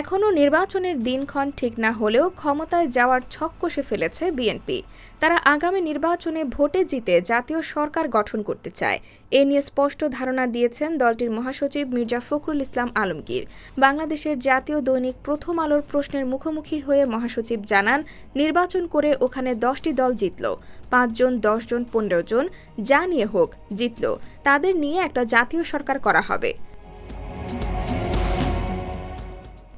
এখনও নির্বাচনের দিনক্ষণ ঠিক না হলেও ক্ষমতায় যাওয়ার ছক কষে ফেলেছে বিএনপি। তারা আগামী নির্বাচনে ভোটে জিতে জাতীয় সরকার গঠন করতে চায়। এ নিয়ে স্পষ্ট ধারণা দিয়েছেন দলটির মহাসচিব মির্জা ফখরুল ইসলাম আলমগীর। বাংলাদেশের জাতীয় দৈনিক প্রথম আলোর প্রশ্নের মুখোমুখি হয়ে মহাসচিব জানান, নির্বাচন করে ওখানে দশটি দল জিতল। পাঁচজন, দশজন, পনেরো জন, যা নিয়ে হোক, জিতল। তাদের নিয়ে একটা জাতীয় সরকার করা হবে।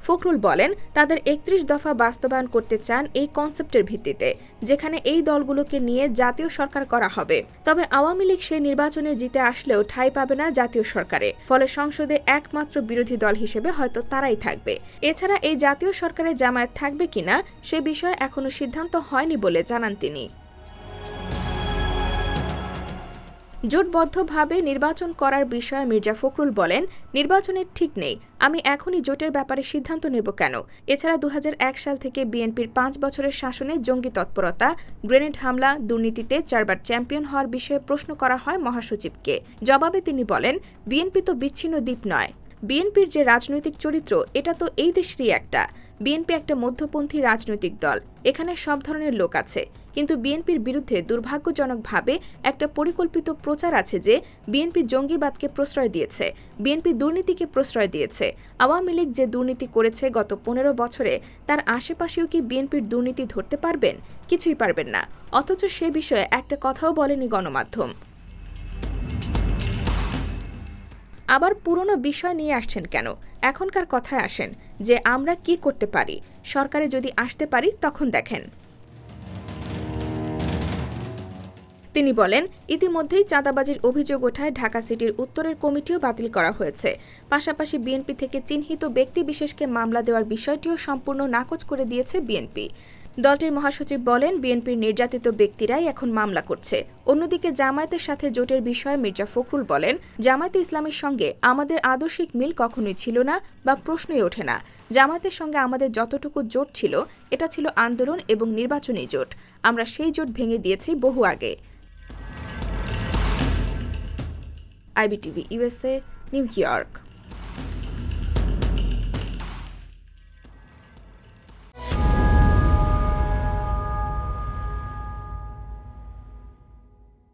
ফখরুল বলেন, তাদের একত্রিশ দফা বাস্তবায়ন করতে চান এই কনসেপ্টের ভিত্তিতে, যেখানে এই দলগুলোকে নিয়ে জাতীয় সরকার করা হবে। তবে আওয়ামী লীগ সেই নির্বাচনে জিতে আসলেও ঠাঁই পাবে না জাতীয় সরকারে, ফলে সংসদে একমাত্র বিরোধী দল হিসেবে হয়তো তারাই থাকবে। এছাড়া এই জাতীয় সরকারের জামায়াত থাকবে কিনা, সে বিষয়ে এখনও সিদ্ধান্ত হয়নি বলে জানান তিনি। জোটবদ্ধভাবে নির্বাচন করার বিষয়ে মির্জা ফখরুল বলেন, নির্বাচনের ঠিক নেই, আমি এখনই জোটের ব্যাপারে সিদ্ধান্ত নেব কেন? এছাড়া দু হাজার এক সাল থেকে বিএনপির পাঁচ বছরের শাসনে জঙ্গি তৎপরতা, গ্রেনেড হামলা, দুর্নীতিতে চারবার চ্যাম্পিয়ন হওয়ার বিষয়ে প্রশ্ন করা হয় মহাসচিবকে। জবাবে তিনি বলেন, বিএনপি তো বিচ্ছিন্ন দ্বীপ নয়। বিএনপির যে রাজনৈতিক চরিত্র, এটা তো এই দেশেরই একটা। বিএনপি একটা মধ্যপন্থী রাজনৈতিক দল। এখানে সব ধরনের লোক আছে। কিন্তু বিএনপির বিরুদ্ধে দুর্ভাগ্যজনকভাবে একটা পরিকল্পিত প্রচার আছে যে বিএনপি জঙ্গিবাদকে প্রশ্রয় দিয়েছে, বিএনপি দুর্নীতিকে প্রশ্রয় দিয়েছে। আওয়ামী লীগ যে দুর্নীতি করেছে গত পনেরো বছরে, তার আশেপাশেও কি বিএনপির দুর্নীতি ধরতে পারবেন? কিছুই পারবেন না। অথচ সে বিষয়ে একটা কথাও বলেনি গণমাধ্যম। আবার পুরনো বিষয় নিয়ে আসছেন কেন? এখনকার কথায় আসেন যে আমরা কি করতে পারি? সরকারে যদি আসতে পারি, তখন দেখেন। তিনি বলেন, ইতিমধ্যেই চাঁদাবাজির অভিযোগ ওঠায় ঢাকা সিটির উত্তরের কমিটিও বাতিল করা হয়েছে। পাশাপাশি বিএনপি থেকে চিহ্নিত ব্যক্তি বিশেষকে মামলা দেওয়ার বিষয়টিও সম্পূর্ণ নাকচ করে দিয়েছে বিএনপি। দলটির মহাসচিব বলেন, বিএনপির নির্যাতিত ব্যক্তিরাই এখন মামলা করছে। অন্যদিকে জামায়াতের সাথে জোটের বিষয়ে মির্জা ফখরুল বলেন, জামায়াতে ইসলামের সঙ্গে আমাদের আদর্শিক মিল কখনোই ছিল না বা প্রশ্নই ওঠে না। জামায়াতের সঙ্গে আমাদের যতটুকু জোট ছিল, এটা ছিল আন্দোলন এবং নির্বাচনী জোট। আমরা সেই জোট ভেঙে দিয়েছি বহু আগে। IBTV USA New York.